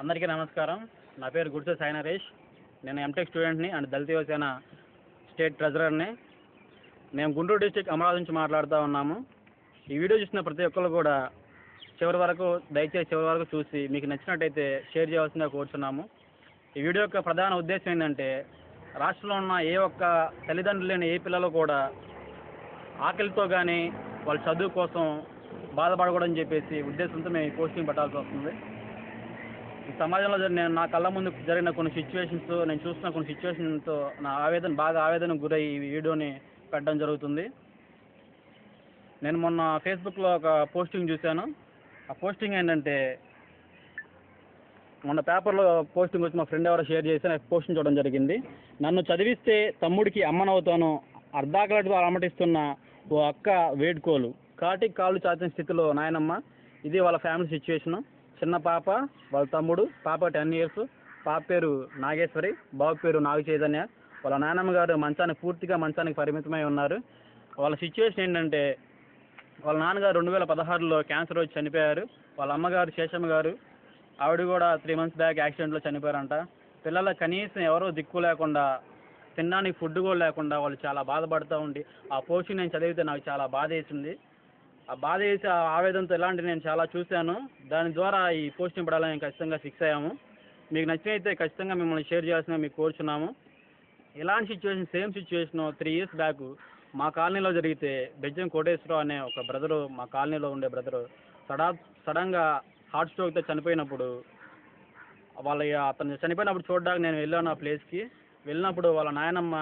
అందరికీ నమస్కారం. నా పేరు గుడిసె సాయి నరేష్. నేను ఎంటెక్ స్టూడెంట్ని అండ్ దళిత యువసేన స్టేట్ ట్రెజరర్ని. మేము గుంటూరు డిస్టిక్ అమరావతి నుంచి మాట్లాడుతూ ఉన్నాము. ఈ వీడియో చూసిన ప్రతి ఒక్కరు కూడా చివరి వరకు దయచేసి చివరి వరకు చూసి మీకు నచ్చినట్టయితే షేర్ చేయాల్సిందిగా కోరుతున్నాము ఈ వీడియో యొక్క ప్రధాన ఉద్దేశం ఏంటంటే రాష్ట్రంలో ఉన్న ఏ ఒక్క తల్లిదండ్రులు లేని ఏ పిల్లలు కూడా ఆకలితో కానీ వాళ్ళ చదువు కోసం బాధపడకూడదని చెప్పేసి ఉద్దేశంతో మేము ఈ పోస్టింగ్ పెట్టాల్సి వస్తుంది. సమాజంలో నేను నా కళ్ళ ముందు జరిగిన కొన్ని సిచ్యువేషన్స్ నేను చూసిన కొన్ని సిచ్యువేషన్తో నా ఆవేదన బాగా ఆవేదనకు గురై ఈ వీడియోని పెట్టడం జరుగుతుంది. నేను మొన్న ఫేస్బుక్లో ఒక పోస్టింగ్ చూశాను. ఆ పోస్టింగ్ ఏంటంటే మొన్న పేపర్లో పోస్టింగ్ వచ్చి మా ఫ్రెండ్ ఎవరో షేర్ చేసి నాకు పోస్టింగ్ చూడడం జరిగింది. నన్ను చదివిస్తే తమ్ముడికి అమ్మనవుతాను ద్వారా అలమటిస్తున్న ఓ అక్క వేడుకోలు. కాటికి కాళ్ళు చాచిన స్థితిలో నాయనమ్మ ఇది వాళ్ళ ఫ్యామిలీ సిచ్యువేషను చిన్న పాప వాళ్ళ తమ్ముడు పాప టెన్ ఇయర్స్ పాప పేరు నాగేశ్వరి బాబు పేరు నాగ చైతన్య వాళ్ళ నాన్నమ్మ గారు మంచానికి పూర్తిగా మంచానికి పరిమితమై ఉన్నారు. వాళ్ళ సిచ్యువేషన్ ఏంటంటే వాళ్ళ నాన్నగారు రెండు వేల పదహారులో క్యాన్సర్ వచ్చి చనిపోయారు. వాళ్ళ అమ్మగారు శేషమ్మ గారు ఆవిడ కూడా త్రీ మంత్స్ బ్యాక్ యాక్సిడెంట్లో చనిపోయారంట. పిల్లల కనీసం ఎవరో దిక్కు లేకుండా తినడానికి ఫుడ్ కూడా లేకుండా వాళ్ళు చాలా బాధపడుతూ ఉండి ఆ పోషన్ నేను చదివితే నాకు చాలా బాధ వేసింది ఆ బాధ వేసి ఆ ఆవేదనతో ఇలాంటివి నేను చాలా చూశాను. దాని ద్వారా ఈ పోస్టింగ్ పడాలని ఖచ్చితంగా ఫిక్స్ అయ్యాము. మీకు నచ్చినైతే ఖచ్చితంగా మిమ్మల్ని షేర్ చేయాల్సిన మీకు కోరుచున్నాము. ఇలాంటి situation same situation three years back మా కాలనీలో జరిగితే బెజ్జం కోటేశ్వరరావు అనే ఒక బ్రదరు మా కాలనీలో ఉండే బ్రదరు సడా సడన్గా హార్ట్ స్ట్రోక్తో చనిపోయినప్పుడు వాళ్ళ అతను చనిపోయినప్పుడు చూడడానికి నేను వెళ్ళాను ఆ ప్లేస్కి వెళ్ళినప్పుడు వాళ్ళ నాయనమ్మ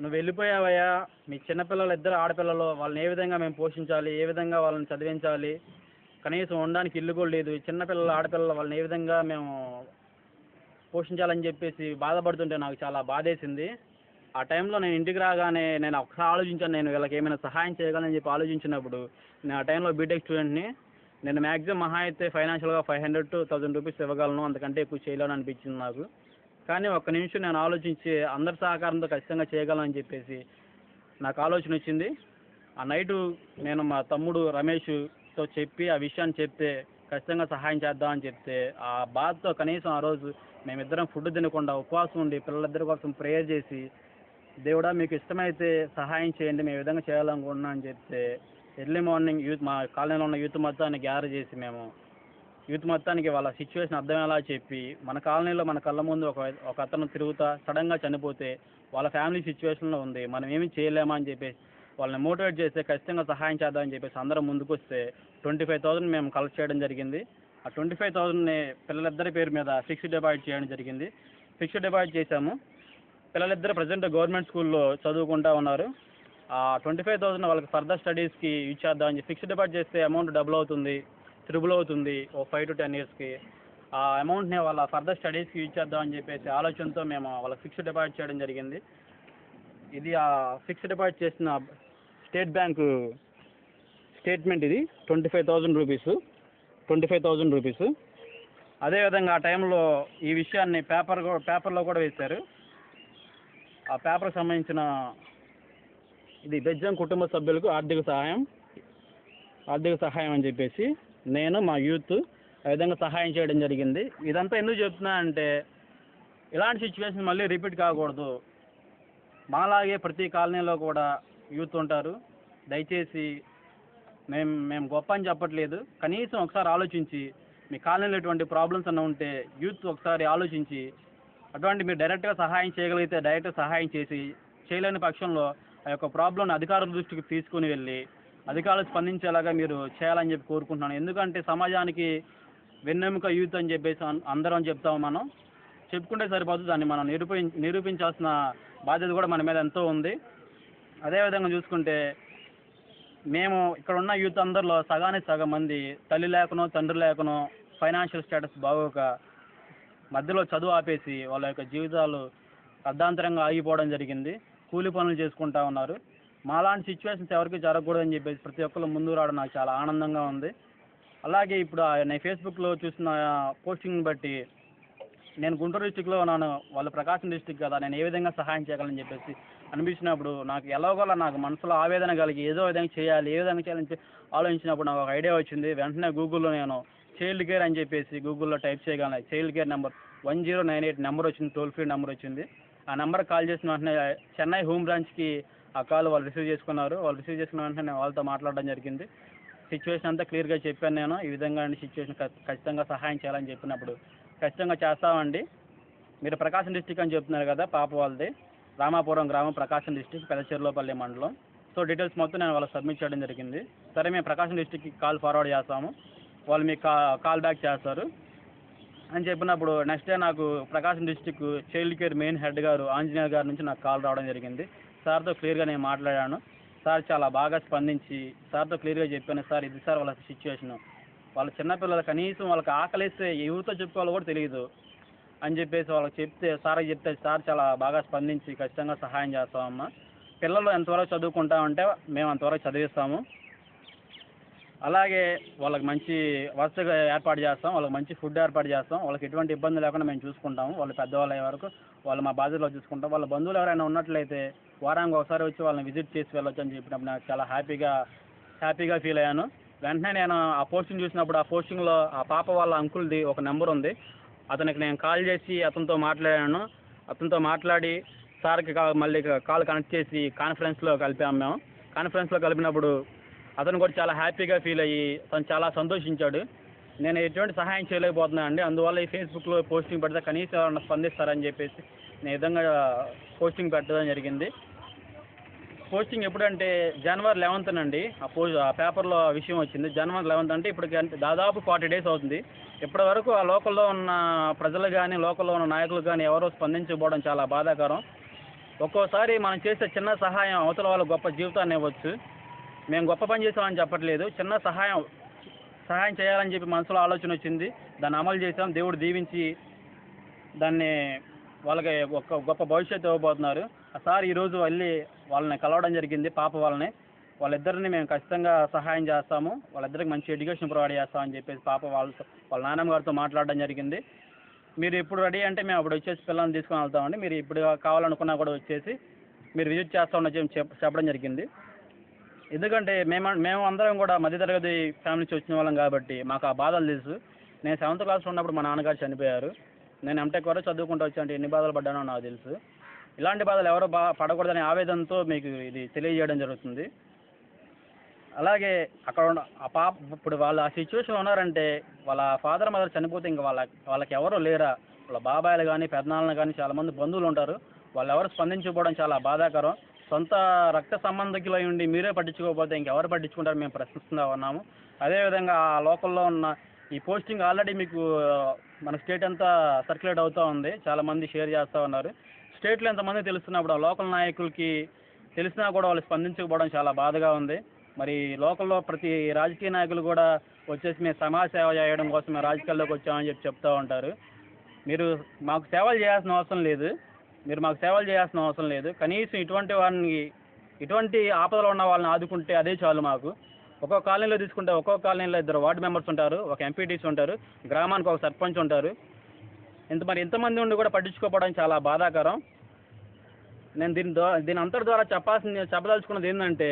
నువ్వు వెళ్ళిపోయావయ్యా. మీ చిన్నపిల్లలు ఇద్దరు ఆడపిల్లలు వాళ్ళని ఏ విధంగా మేము పోషించాలి ఏ విధంగా వాళ్ళని చదివించాలి? కనీసం ఉండడానికి ఇల్లు కూడా లేదు. చిన్నపిల్లలు ఆడపిల్లలు వాళ్ళని ఏ విధంగా మేము పోషించాలని చెప్పేసి బాధపడుతుంటే నాకు చాలా బాధేసింది. ఆ టైంలో నేను ఇంటికి రాగానే నేను ఒకసారి ఆలోచించాను నేను వీళ్ళకి ఏమైనా సహాయం చేయగలని చెప్పి ఆలోచించినప్పుడు నేను ఆ టైంలో బీటెక్ స్టూడెంట్ని నేను మ్యాక్సిమం మహా అయితే ఫైనాన్షియల్గా five hundred to thousand rupees ఇవ్వగలను అంతకంటే ఎక్కువ చేయలేను అనిపించింది నాకు. కానీ ఒక్క నిమిషం నేను ఆలోచించి అందరి సహకారంతో ఖచ్చితంగా చేయగలను చెప్పేసి నాకు ఆలోచన వచ్చింది. ఆ నైటు నేను మా తమ్ముడు రమేష్తో చెప్పి ఆ విషయాన్ని చెప్తే ఖచ్చితంగా సహాయం చేద్దామని చెప్తే ఆ బాధతో కనీసం ఆ రోజు మేమిద్దరం ఫుడ్ తినకుండా ఉపవాసం ఉండి పిల్లలిద్దరి కోసం ప్రేయర్ చేసి దేవుడా మీకు ఇష్టమైతే సహాయం చేయండి మేము విధంగా చేయాలనుకుంటున్నాం అని చెప్తే ఎర్లీ మార్నింగ్ యూత్ మా కాలనీలో ఉన్న యూత్ మొత్తాన్ని గ్యాదర్ చేసి మేము యూత్ మొత్తానికి వాళ్ళ సిచ్యువేషన్ అర్థమయ్యేలా చెప్పి మన కాలనీలో మన కళ్ళ ముందు ఒక ఒక అతను తిరుగుతా సడన్గా చనిపోతే వాళ్ళ ఫ్యామిలీ సిచ్యువేషన్లో ఉంది. మనం ఏమీ చేయలేమా అని చెప్పేసి వాళ్ళని మోటివేట్ చేస్తే ఖచ్చితంగా సహాయం చేద్దామని చెప్పేసి అందరం ముందుకు వస్తే ట్వంటీ ఫైవ్ థౌసండ్ మేము కలెక్ట్ చేయడం జరిగింది. ఆ ట్వంటీ ఫైవ్ థౌసండ్ని పిల్లలిద్దరి పేరు మీద ఫిక్స్డ్ డిపాజిట్ చేయడం జరిగింది. ఫిక్స్డ్ డిపాజిట్ చేశాము. పిల్లలిద్దరు ప్రజెంట్ గవర్నమెంట్ స్కూల్లో చదువుకుంటా ఉన్నారు. ఆ ట్వంటీ ఫైవ్ థౌసండ్ వాళ్ళకి ఫర్దర్ స్టడీస్కి యూజ్ చేద్దామని చెప్పి ఫిక్స్డ్ డిపాజిట్ చేస్తే అమౌంట్ డబుల్ అవుతుంది. త్రిబుల్ అవుతుంది ఓ ఫైవ్ టు టెన్ ఇయర్స్కి ఆ అమౌంట్ని వాళ్ళ ఫర్దర్ స్టడీస్కి యూజ్ చేద్దామని చెప్పేసి ఆలోచనతో మేము వాళ్ళకి ఫిక్స్డ్ డిపాజిట్ చేయడం జరిగింది. ఇది ఆ ఫిక్స్డ్ డిపాజిట్ చేసిన స్టేట్ బ్యాంకు స్టేట్మెంట్ ఇది twenty five thousand rupees twenty five thousand rupees అదేవిధంగా ఆ టైంలో ఈ విషయాన్ని పేపర్ పేపర్లో కూడా వేశారు. ఆ పేపర్కి సంబంధించిన ఇది బెజ్జం కుటుంబ సభ్యులకు ఆర్థిక సహాయం ఆర్థిక సహాయం అని చెప్పేసి నేను మా యూత్ ఆ విధంగా సహాయం చేయడం జరిగింది. ఇదంతా ఎందుకు చెప్తున్నా అంటే ఇలాంటి సిచ్యువేషన్ మళ్ళీ రిపీట్ కాకూడదు. మాలాగే ప్రతి కాలనీలో కూడా యూత్ ఉంటారు. దయచేసి మేము మేము గొప్ప అని చెప్పట్లేదు. కనీసం ఒకసారి ఆలోచించి మీ కాలనీలో ఎటువంటి ప్రాబ్లమ్స్ అన్న ఉంటే యూత్ ఒకసారి ఆలోచించి అటువంటి మీరు డైరెక్ట్గా సహాయం చేయగలిగితే డైరెక్ట్గా సహాయం చేసి చేయలేని పక్షంలో ఆ యొక్క ప్రాబ్లంని అధికారుల దృష్టికి తీసుకుని వెళ్ళి అధికారులు స్పందించేలాగా మీరు చేయాలని చెప్పి కోరుకుంటున్నాను. ఎందుకంటే సమాజానికి వెన్నెముక యూత్ అని చెప్పేసి అందరం చెప్తాము మనం. చెప్పుకుంటే సరిపోదు దాన్ని మనం నిరూపి నిరూపించాల్సిన బాధ్యత కూడా మన మీద ఎంతో ఉంది. అదేవిధంగా చూసుకుంటే మేము ఇక్కడ ఉన్న యూత్ అందరిలో సగానికి సగం మంది తల్లి లేకనో తండ్రి లేకనో ఫైనాన్షియల్ స్టేటస్ బాగోక మధ్యలో చదువు ఆపేసి వాళ్ళ యొక్క జీవితాలు అర్ధాంతరంగా ఆగిపోవడం జరిగింది. కూలి పనులు చేసుకుంటా ఉన్నారు. మాలాంటి సిచ్యువేషన్స్ ఎవరికి జరగకూడదని చెప్పేసి ప్రతి ఒక్కరు ముందు రావడం నాకు చాలా ఆనందంగా ఉంది. అలాగే ఇప్పుడు నేను ఫేస్బుక్లో చూసిన పోస్టింగ్ని బట్టి నేను గుంటూరు డిస్టిక్లో ఉన్నాను. వాళ్ళు ప్రకాశం డిస్టిక్ కదా. నేను ఏ విధంగా సహాయం చేయగలని చెప్పేసి అనిపించినప్పుడు నాకు ఎలాగోలా నాకు మనసులో ఆవేదన కలిగి ఏదో విధంగా చేయాలి ఏ విధంగా చేయాలని ఆలోచించినప్పుడు నాకు ఒక ఐడియా వచ్చింది. వెంటనే గూగుల్లో నేను చైల్డ్ కేర్ అని చెప్పేసి గూగుల్లో టైప్ చేయగలను. Child care number one zero nine eight number వచ్చింది టోల్ ఫ్రీ నెంబర్ వచ్చింది. ఆ నెంబర్ కాల్ చేసిన వెంటనే చెన్నై హోమ్ బ్రాంచ్కి ఆ కాల్ వాళ్ళు రిసీవ్ చేసుకున్నారు. వాళ్ళు రిసీవ్ చేసుకున్న వెంటనే నేను వాళ్ళతో మాట్లాడడం జరిగింది. సిచ్యువేషన్ అంతా క్లియర్గా చెప్పాను నేను. ఈ విధంగా సిచ్యువేషన్. ఖచ్చితంగా సహాయం చేయాలని చెప్పినప్పుడు. ఖచ్చితంగా చేస్తామండి. మీరు ప్రకాశం డిస్టిక్ అని చెప్తున్నారు కదా పాప వాళ్ళది. రామాపురం గ్రామం ప్రకాశం డిస్టిక్ పెదచెర్లోపల్లి మండలం. సో డీటెయిల్స్ మొత్తం నేను వాళ్ళకి సబ్మిట్ చేయడం జరిగింది. సరే మేము ప్రకాశం డిస్టిక్కి కాల్ ఫార్వర్డ్ చేస్తాము. వాళ్ళు మీకు కా కాల్ బ్యాక్ చేస్తారు. అని చెప్పినప్పుడు నెక్స్ట్ డే నాకు Prakasam district child care main head గారు ఆంజనేయ గారి నుంచి నాకు కాల్ రావడం జరిగింది. సార్తో క్లియర్గా నేను మాట్లాడాను. సార్ చాలా బాగా స్పందించి సార్తో క్లియర్గా చెప్పాను సార్ ఇది సార్ వాళ్ళ సిచ్యువేషను. వాళ్ళ చిన్నపిల్లలు కనీసం వాళ్ళకి ఆకలిస్తే ఎవరితో చెప్పుకోవాలో కూడా తెలియదు అని చెప్పేసి వాళ్ళకి చెప్తే సార్కి చెప్తే సార్ చాలా బాగా స్పందించి ఖచ్చితంగా సహాయం చేస్తామమ్మా పిల్లలు ఎంతవరకు చదువుకుంటామంటే మేము అంతవరకు చదివిస్తాము. అలాగే వాళ్ళకి మంచి వసతిగా ఏర్పాటు చేస్తాం వాళ్ళకి మంచి ఫుడ్ ఏర్పాటు చేస్తాం. వాళ్ళకి ఎటువంటి ఇబ్బంది లేకుండా మేము చూసుకుంటాము. వాళ్ళు పెద్దవాళ్ళు అయ్యే వరకు వాళ్ళు మా బాధ్యతలో చూసుకుంటాం. వాళ్ళ బంధువులు ఎవరైనా ఉన్నట్లయితే వారానికి ఒకసారి వచ్చి వాళ్ళని విజిట్ చేసి వెళ్ళొచ్చు అని చెప్పినప్పుడు నాకు చాలా హ్యాపీగా హ్యాపీగా ఫీల్ అయ్యాను. వెంటనే నేను ఆ పోస్టింగ్ చూసినప్పుడు ఆ పోస్టింగ్లో ఆ పాప వాళ్ళ అంకుల్ది ఒక నెంబర్ ఉంది. అతనికి నేను కాల్ చేసి అతనితో మాట్లాడాను. అతనితో మాట్లాడి సార్కి కా- మళ్ళీ కాల్ కనెక్ట్ చేసి కాన్ఫరెన్స్లో కలిపాము మేము. కాన్ఫరెన్స్లో కలిపినప్పుడు అతను కూడా చాలా హ్యాపీగా ఫీల్ అయ్యి తను చాలా సంతోషించాడు. నేను ఎటువంటి సహాయం చేయలేకపోతున్నాను అండి అందువల్ల ఈ ఫేస్బుక్లో పోస్టింగ్ పెడితే కనీసం ఎవరన్నా స్పందిస్తారని చెప్పేసి విధంగా పోస్టింగ్ పెట్టడం జరిగింది. పోస్టింగ్ ఎప్పుడంటే జనవరి లెవెన్త్ అండి ఆ పో ఆ పేపర్లో ఆ విషయం వచ్చింది. జనవరి లెవెన్త్ అంటే ఇప్పటికి అంటే దాదాపు ఫార్టీ డేస్ అవుతుంది. ఇప్పటి వరకు ఆ లోకల్లో ఉన్న ప్రజలు కానీ లోకల్లో ఉన్న నాయకులు కానీ ఎవరో స్పందించకపోవడం చాలా బాధాకరం. ఒక్కోసారి మనం చేసే చిన్న సహాయం అవతల వాళ్ళ గొప్ప జీవితాన్ని ఇవ్వచ్చు. మేము గొప్ప పని చేసామని చెప్పట్లేదు. చిన్న సహాయం సహాయం చేయాలని చెప్పి మనసులో ఆలోచన వచ్చింది. దాన్ని అమలు చేసాం దేవుడు దీవించి దాన్ని వాళ్ళకి ఒక గొప్ప భవిష్యత్తు ఇవ్వబోతున్నారు. ఆ సార్ ఈరోజు వెళ్ళి వాళ్ళని కలవడం జరిగింది పాప వాళ్ళని. వాళ్ళిద్దరిని మేము ఖచ్చితంగా సహాయం చేస్తాము. వాళ్ళిద్దరికి మంచి ఎడ్యుకేషన్ ప్రొవైడ్ చేస్తామని చెప్పేసి పాప వాళ్ళతో వాళ్ళ నాన్నమ్మ గారితో మాట్లాడడం జరిగింది. మీరు ఇప్పుడు రెడీ అంటే మేము అప్పుడు వచ్చేసి పిల్లల్ని తీసుకొని వెళ్తామండి. మీరు ఇప్పుడు కావాలనుకున్నా కూడా వచ్చేసి మీరు విజిట్ చేస్తామని చెప్పి చెప్పడం జరిగింది. ఎందుకంటే మేము మేము అందరం కూడా మధ్యతరగతి ఫ్యామిలీ నుంచి వచ్చిన వాళ్ళం కాబట్టి మాకు ఆ బాధలు తెలుసు. నేను సెవెంత్ క్లాస్లో ఉన్నప్పుడు మా నాన్నగారు చనిపోయారు. నేను ఎంటెక్ వరకు చదువుకుంటూ వచ్చాను అంటే ఎన్ని బాధలు పడ్డానో నాకు తెలుసు. ఇలాంటి బాధలు ఎవరు బా పడకూడదనే ఆవేదనతో మీకు ఇది తెలియజేయడం జరుగుతుంది. అలాగే అక్కడ ఉన్న ఆ పాప ఇప్పుడు వాళ్ళు ఆ సిచ్యువేషన్లో ఉన్నారంటే వాళ్ళ ఫాదర్ మదర్ చనిపోతే ఇంకా వాళ్ళ వాళ్ళకి ఎవరు లేరా? వాళ్ళ బాబాయిలు కానీ పెద్దనాళ్ళని కానీ చాలామంది బంధువులు ఉంటారు. వాళ్ళు ఎవరు స్పందించకపోవడం చాలా బాధాకరం. సొంత రక్త సంబంధికులు ఉండి మీరే పట్టించుకోకపోతే ఇంకెవరు పట్టించుకుంటారు? మేము ప్రశ్నిస్తున్నా ఉన్నాము. అదేవిధంగా ఆ లోకల్లో ఉన్న ఈ పోస్టింగ్ ఆల్రెడీ మీకు మన స్టేట్ అంతా సర్క్యులేట్ అవుతూ ఉంది. చాలామంది షేర్ చేస్తూ ఉన్నారు. స్టేట్లో ఎంతమంది తెలుస్తున్నప్పుడు కూడా లోకల్ నాయకులకి తెలిసినా కూడా వాళ్ళు స్పందించకపోవడం చాలా బాధగా ఉంది. మరి లోకల్లో ప్రతి రాజకీయ నాయకులు కూడా వచ్చేసి మేము సమాజ సేవ చేయడం కోసం మేము రాజకీయాల్లోకి వచ్చామని చెప్పి చెప్తూ ఉంటారు. మీరు మాకు సేవలు చేయాల్సిన అవసరం లేదు. మీరు మాకు సేవలు చేయాల్సిన అవసరం లేదు. కనీసం ఇటువంటి వారిని ఇటువంటి ఆపదలో ఉన్న వాళ్ళని ఆదుకుంటే అదే చాలు మాకు. ఒక్కొక్క కాలనీలో తీసుకుంటే ఒక్కొక్క కాలనీలో ఇద్దరు వార్డు మెంబర్స్ ఉంటారు ఒక ఎంపీటీసీ ఉంటారు గ్రామానికి ఒక సర్పంచ్ ఉంటారు. ఇంత మరి ఇంతమంది ఉండి కూడా పట్టించుకోకపోవడం చాలా బాధాకరం. నేను దీని ద్వారా దీని అంతటి ద్వారా చెప్పాల్సింది చెప్పదలుచుకున్నది ఏంటంటే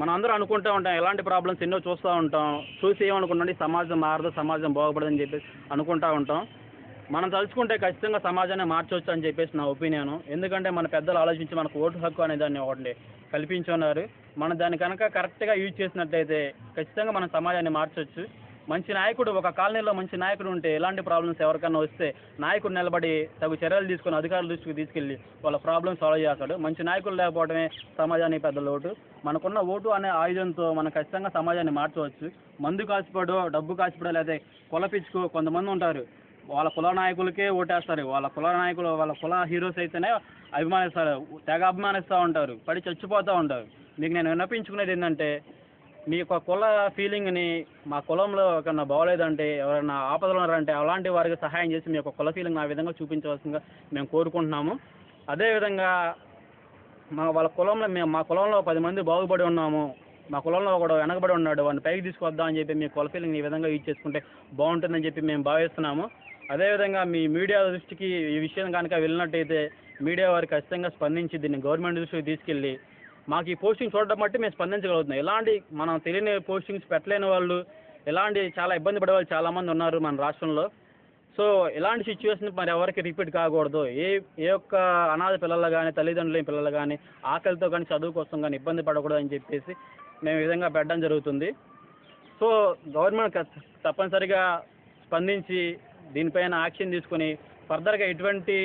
మనం అందరూ అనుకుంటూ ఉంటాం ఎలాంటి ప్రాబ్లమ్స్ ఎన్నో చూస్తూ ఉంటాం చూసి ఏమనుకుంటాం సమాజం మారదు సమాజం బాగుపడదని చెప్పేసి అనుకుంటూ ఉంటాం. మనం తలుచుకుంటే ఖచ్చితంగా సమాజాన్ని మార్చవచ్చు అని చెప్పేసి నా ఒపీనియన్. ఎందుకంటే మన పెద్దలు ఆలోచించి మనకు ఓటు హక్కు అనే దాన్ని ఒకటి కల్పించున్నారు. మనం దాన్ని కనుక కరెక్ట్గా యూజ్ చేసినట్లయితే ఖచ్చితంగా మన సమాజాన్ని మార్చవచ్చు మంచి నాయకుడు ఒక కాలనీలో మంచి నాయకుడు ఉంటే ఎలాంటి ప్రాబ్లమ్స్ ఎవరికైనా వస్తే నాయకుడు నిలబడి తగు చర్యలు తీసుకొని అధికారుల దృష్టికి తీసుకెళ్ళి వాళ్ళ ప్రాబ్లమ్ సాల్వ్ చేస్తాడు. మంచి నాయకులు లేకపోవడమే సమాజానికి పెద్ద లోటు. మనకున్న ఓటు అనే ఆయుధంతో మనం ఖచ్చితంగా సమాజాన్ని మార్చవచ్చు. మందు కాచిపడో డబ్బు కాచిపడో లేదా కులపించుకో కొంతమంది ఉంటారు. వాళ్ళ కుల నాయకులకే ఓటేస్తారు. వాళ్ళ కుల నాయకులు వాళ్ళ కుల హీరోస్ అయితేనే అభిమానిస్తారు తెగ అభిమానిస్తూ ఉంటారు పడి చచ్చిపోతూ ఉంటారు. మీకు నేను విన్నపించుకునేది ఏంటంటే మీ యొక్క కుల ఫీలింగ్ని మా కులంలో కన్నా బాగోలేదంటే ఎవరైనా ఆపదలు ఉన్నారంటే అలాంటి వారికి సహాయం చేసి మీ యొక్క కుల ఫీలింగ్ ఆ విధంగా చూపించవలసిందిగా మేము కోరుకుంటున్నాము. అదేవిధంగా మా వాళ్ళ కులంలో మేము మా కులంలో పది మంది బాగుపడి ఉన్నాము. మా కులంలో ఒకడు వెనకబడి ఉన్నాడు వాడిని పైకి తీసుకొద్దాం అని చెప్పి మీ కుల ఫీలింగ్ ఈ విధంగా యూజ్ చేసుకుంటే బాగుంటుందని చెప్పి మేము భావిస్తున్నాము. అదేవిధంగా మీ మీడియా దృష్టికి ఈ విషయం కనుక వెళ్ళినట్టయితే మీడియా వారు ఖచ్చితంగా స్పందించి దీన్ని గవర్నమెంట్ దృష్టికి తీసుకెళ్ళి మాకు ఈ పోస్టింగ్ చూడడం బట్టి మేము స్పందించగలుగుతున్నాం. ఎలాంటి మనం తెలియని పోస్టింగ్స్ పెట్టలేని వాళ్ళు ఇలాంటి చాలా ఇబ్బంది పడే వాళ్ళు చాలామంది ఉన్నారు మన రాష్ట్రంలో. సో ఇలాంటి సిచ్యువేషన్ మరి ఎవరికి రిపీట్ కాకూడదు. ఏ ఏ ఒక్క అనాథ పిల్లలు కానీ తల్లిదండ్రులు పిల్లలు కానీ ఆకలితో కానీ చదువు కోసం కానీ ఇబ్బంది పడకూడదు అని చెప్పేసి మేము ఈ విధంగా పెట్టడం జరుగుతుంది. సో గవర్నమెంట్ తప్పనిసరిగా స్పందించి దీనిపైన యాక్షన్ తీసుకొని ఫర్దర్గా ఎటువంటి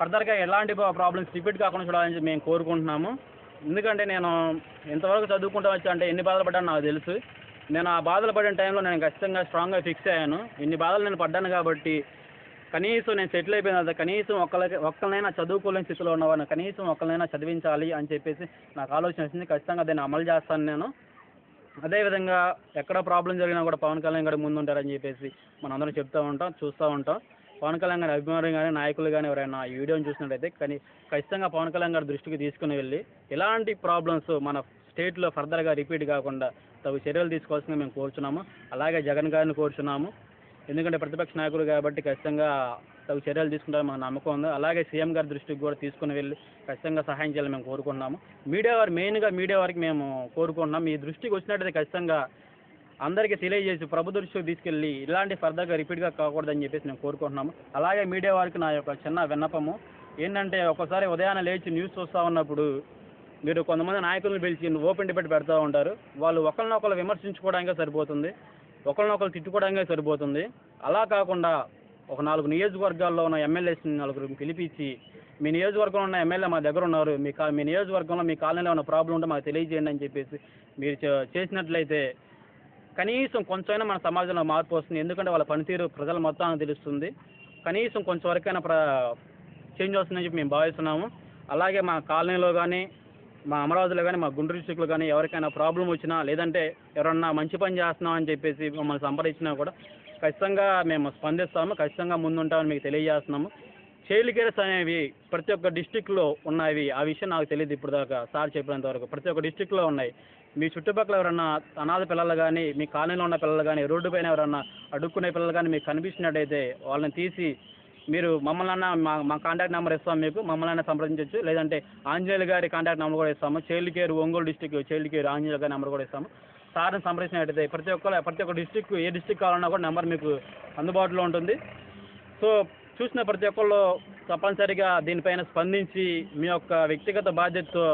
ఫర్దర్గా ఎలాంటి ప్రాబ్లమ్స్ రిపీట్ కాకుండా చూడాలని మేము కోరుకుంటున్నాము. ఎందుకంటే నేను ఇంతవరకు చదువుకుంటూ వచ్చా అంటే ఎన్ని బాధలు పడ్డాను నాకు తెలుసు. నేను ఆ బాధలు పడిన టైంలో నేను ఖచ్చితంగా స్ట్రాంగ్గా ఫిక్స్ అయ్యాను. ఇన్ని బాధలు నేను పడ్డాను కాబట్టి కనీసం నేను సెటిల్ అయిపోయిన తర్వాత కనీసం ఒక్కరికి ఒక్కరినైనా చదువుకోలేని స్థితిలో ఉన్నవాడిని కనీసం ఒక్కరినైనా చదివించాలి అని చెప్పేసి నాకు ఆలోచన వచ్చింది. ఖచ్చితంగా దాన్ని అమలు చేస్తాను నేను. అదేవిధంగా ఎక్కడ ప్రాబ్లం జరిగినా కూడా పవన్ కళ్యాణ్ గారు ముందుంటారని చెప్పేసి మనం అందరం చెప్తూ ఉంటాం చూస్తూ ఉంటాం. పవన్ కళ్యాణ్ గారి అభిమానులు కానీ నాయకులు కానీ ఎవరైనా ఈ వీడియోని చూసినట్టయితే కానీ ఖచ్చితంగా పవన్ కళ్యాణ్ గారి దృష్టికి తీసుకుని వెళ్ళి ఇలాంటి ప్రాబ్లమ్స్ మన స్టేట్లో ఫర్దర్గా రిపీట్ కాకుండా తగు చర్యలు తీసుకోవాల్సిందిగా మేము కోరుచున్నాము. అలాగే జగన్ గారిని కోరుచున్నాము. ఎందుకంటే ప్రతిపక్ష నాయకులు కాబట్టి ఖచ్చితంగా తగు చర్యలు తీసుకుంటారని మాకు నమ్మకం ఉంది. అలాగే సీఎం గారి దృష్టికి కూడా తీసుకుని వెళ్ళి ఖచ్చితంగా సహాయం చేయాలని మేము కోరుకుంటున్నాము. మీడియా వారు మెయిన్గా మీడియా వారికి మేము కోరుకుంటున్నాం. మీ దృష్టికి వచ్చినట్టయితే ఖచ్చితంగా అందరికీ తెలియజేసి ప్రభు దృష్టికి తీసుకెళ్ళి ఇలాంటి ఫర్దర్గా రిపీట్గా కాకూడదని చెప్పేసి నేను కోరుకుంటున్నాము. అలాగే మీడియా వారికి నా యొక్క చిన్న విన్నపము. ఏంటంటే ఒకసారి ఉదయాన్నే లేచి న్యూస్ చూస్తూ ఉన్నప్పుడు మీరు కొంతమంది నాయకులను పిలిచి ఓపెన్ డిబేట్ పెడతా ఉంటారు. వాళ్ళు ఒకరినొకరు విమర్శించుకోవడానికే సరిపోతుంది. ఒకరినొకరు తిట్టుకోవడానికే సరిపోతుంది. అలా కాకుండా ఒక నాలుగు నియోజకవర్గాల్లో ఉన్న ఎమ్మెల్యేస్ని నలుగురు పిలిపించి మీ నియోజకవర్గంలో ఉన్న ఎమ్మెల్యే మా దగ్గర ఉన్నారు. మీ కా మీ నియోజకవర్గంలో మీ కాలనీలో ఉన్న ప్రాబ్లం ఉంటే మాకు తెలియజేయండి అని చెప్పేసి మీరు చేసినట్లయితే కనీసం కొంచెమైనా మన సమాజంలో మార్పు వస్తుంది. ఎందుకంటే వాళ్ళ పనితీరు ప్రజల మొత్తానికి తెలుస్తుంది. కనీసం కొంచెం వరకైనా ప్ర చేంజ్ వస్తుందని చెప్పి మేము భావిస్తున్నాము. అలాగే మా కాలనీలో కానీ మా అమరావతిలో కానీ మా గుంటూరు డిస్టిక్లో కానీ ఎవరికైనా ప్రాబ్లం వచ్చినా లేదంటే ఎవరన్నా మంచి పని చేస్తున్నాం అని చెప్పేసి మమ్మల్ని సంప్రదించినా కూడా ఖచ్చితంగా మేము స్పందిస్తాము. ఖచ్చితంగా ముందుంటామని మీకు తెలియజేస్తున్నాము. చైల్డ్ కేర్స్ అనేవి ప్రతి ఒక్క డిస్టిక్లో ఉన్నాయి. ఆ విషయం నాకు తెలియదు ఇప్పుడు దాకా సార్ చెప్పినంత వరకు. ప్రతి ఒక్క డిస్టిక్లో ఉన్నాయి. మీ చుట్టుపక్కల ఎవరన్నా అనాథ పిల్లలు కానీ మీ కాలనీలో ఉన్న పిల్లలు కానీ రోడ్డు పైన ఎవరన్నా అడుక్కునే పిల్లలు కానీ మీకు కనిపించినట్టయితే వాళ్ళని తీసి మీరు మమ్మల్ని అన్న మా మా కాంటాక్ట్ నెంబర్ ఇస్తాం మీకు మమ్మల్ని అయినా సంప్రదించవచ్చు లేదంటే ఆంజనేయులు గారి కాంటాక్ట్ నెంబర్ కూడా ఇస్తాము. Child care Ongole district child care Anjaneyulu గారి నెంబర్ కూడా ఇస్తాము. సార్ని సంప్రదించినట్టయితే ప్రతి ఒక్కరు ప్రతి ఒక్క డిస్టిక్ ఏ డిస్టిక్ కావాలన్నా కూడా నెంబర్ మీకు అందుబాటులో ఉంటుంది. సో చూసిన ప్రతి ఒక్కళ్ళు తప్పనిసరిగా దీనిపైన స్పందించి మీ యొక్క వ్యక్తిగత బాధ్యతతో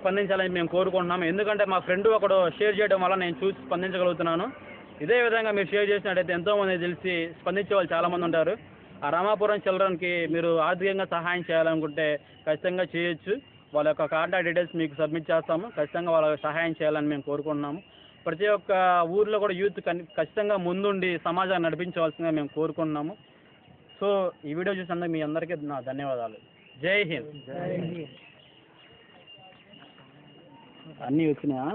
స్పందించాలని మేము కోరుకుంటున్నాము. ఎందుకంటే మా ఫ్రెండ్ ఒకడు షేర్ చేయడం వల్ల నేను చూసి స్పందించగలుగుతున్నాను. ఇదే విధంగా మీరు షేర్ చేసినట్టయితే ఎంతోమంది తెలిసి స్పందించే వాళ్ళు చాలామంది ఉంటారు. ఆ రామాపురం చిల్డ్రన్కి మీరు ఆర్థికంగా సహాయం చేయాలనుకుంటే ఖచ్చితంగా చేయొచ్చు. వాళ్ళ యొక్క కాంటాక్ట్ డీటెయిల్స్ మీకు సబ్మిట్ చేస్తాము. ఖచ్చితంగా వాళ్ళకి సహాయం చేయాలని మేము కోరుకుంటున్నాము. ప్రతి ఒక్క ఊర్లో కూడా యూత్ ఖచ్చితంగా ముందుండి సమాజాన్ని నడిపించవలసిందిగా మేము కోరుకుంటున్నాము. సో ఈ వీడియో చూసినందుకు మీ అందరికీ నా ధన్యవాదాలు. జై హింద్. అన్నీ వచ్చినాయా?